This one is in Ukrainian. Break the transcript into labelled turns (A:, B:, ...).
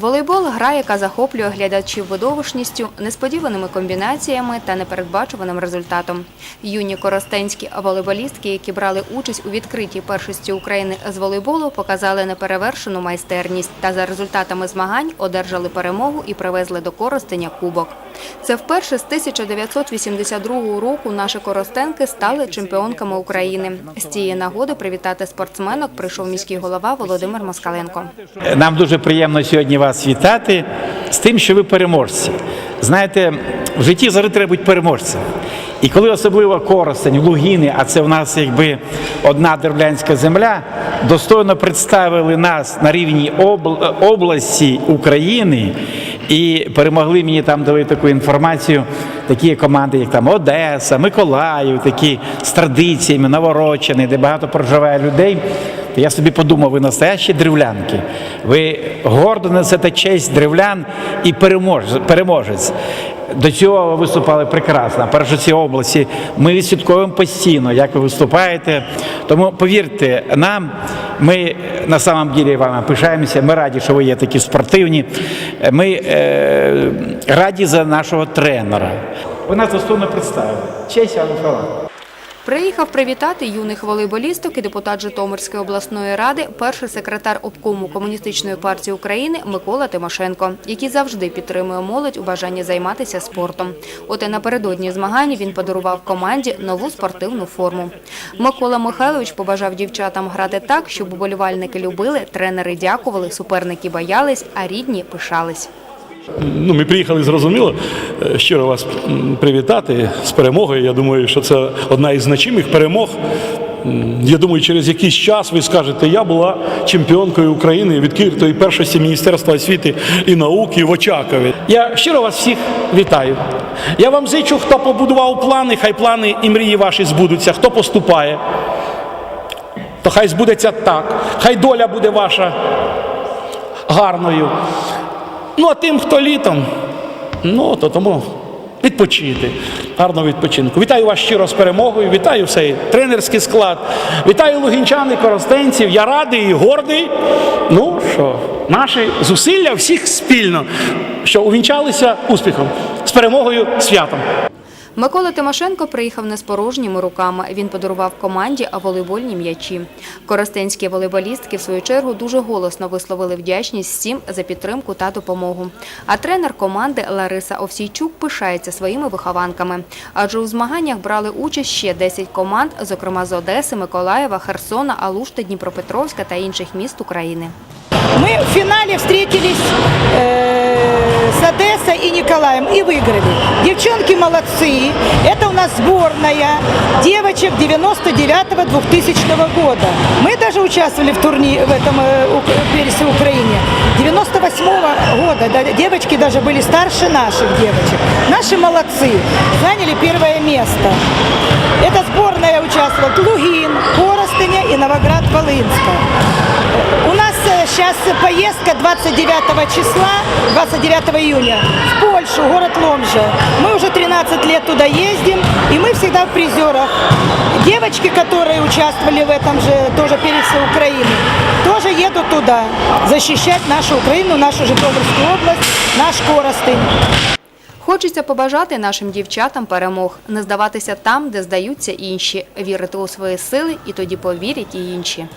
A: Волейбол гра, яка захоплює глядачів видовищністю, несподіваними комбінаціями та непередбачуваним результатом. Юні коростенські волейболістки, які брали участь у відкритій першості України з волейболу, показали неперевершену майстерність та за результатами змагань одержали перемогу і привезли до Коростеня кубок. Це вперше з 1982 року наші коростенки стали чемпіонками України. З цієї нагоди привітати спортсменок прийшов міський голова Володимир Москаленко.
B: Нам дуже приємно сьогодні вас вітати з тим, що ви переможці. Знаєте, в житті завжди треба бути переможцем. І коли особливо Коростень, Лугіни, а це в нас якби одна дерблянська земля, достойно представили нас на рівні обл- області України і перемогли мені там дали таку інформацію. Такі команди, як там Одеса, Миколаїв, такі з традиціями, Новорочини, де багато проживає людей. То я собі подумав, ви настоящі древлянки. Ви гордо несете честь древлян і переможець. До цього ви виступали прекрасно. Перше ці області ми відслідковуємо постійно, як ви виступаєте. Тому повірте нам, ми на самом ділі вами пишаємося. Ми раді, що ви є такі спортивні. Ми е, раді за нашого тренера. Ви нас достойно представили. Честь вам.
A: Приїхав привітати юних волейболісток і депутат Житомирської обласної ради, перший секретар обкому Комуністичної партії України Микола Тимошенко, який завжди підтримує молодь у бажанні займатися спортом. От напередодні змагань він подарував команді нову спортивну форму. Микола Михайлович побажав дівчатам грати так, щоб уболівальники любили, тренери дякували, суперники боялись, а рідні пишались.
C: Ну, ми приїхали зрозуміло е, щиро вас привітати з перемогою. Я думаю, що це одна із значимих перемог. Я думаю, через якийсь час ви скажете, я була чемпіонкою України відкритої першості Міністерства освіти і науки в Очакові. Я щиро вас всіх вітаю. Я вам зичу, хто побудував плани, хай плани і мрії ваші збудуться, хто поступає, то хай збудеться так, хай доля буде ваша гарною. Ну, а тим, хто літом, ну, то тому відпочити. Гарного відпочинку. Вітаю вас щиро з перемогою, вітаю всей тренерський склад, вітаю лугінчан і коростенців. Я радий і гордий. Ну що, наші зусилля всіх спільно, що увінчалися успіхом, з перемогою святом.
A: Микола Тимошенко приїхав не з порожніми руками. Він подарував команді волейбольні м'ячі. Коростенські волейболістки, в свою чергу, дуже голосно висловили вдячність всім за підтримку та допомогу. А тренер команди Лариса Овсійчук пишається своїми вихованками. Адже у змаганнях брали участь ще 10 команд, зокрема з Одеси, Миколаєва, Херсона, Алушти, Дніпропетровська та інших міст України.
D: Мы в финале встретились э, с Одессой и Николаем и выиграли. Девчонки молодцы. Это у нас сборная девочек 99-2000 года. Мы даже участвовали в турнире в этом э, пересе Украине. 98 года да, девочки даже были старше наших девочек. Наши молодцы. Заняли первое место. Эта сборная участвовала Лугин, Коростыня и Новоград-Волынска. У нас сейчас поездка 29 числа, 29 июня в Польшу, город Ломжа. Мы уже 13 лет туда ездим, и мы всегда в призерах. Девочки, которые участвовали в этом же тоже пересе Украины, тоже едут туда защищать нашу Украину, нашу Житомирскую область, наш Коростынь.
A: Хочеться побажати нашим дівчатам перемог, не здаватися там, де здаються інші, вірити у свої сили, і тоді повірять і інші.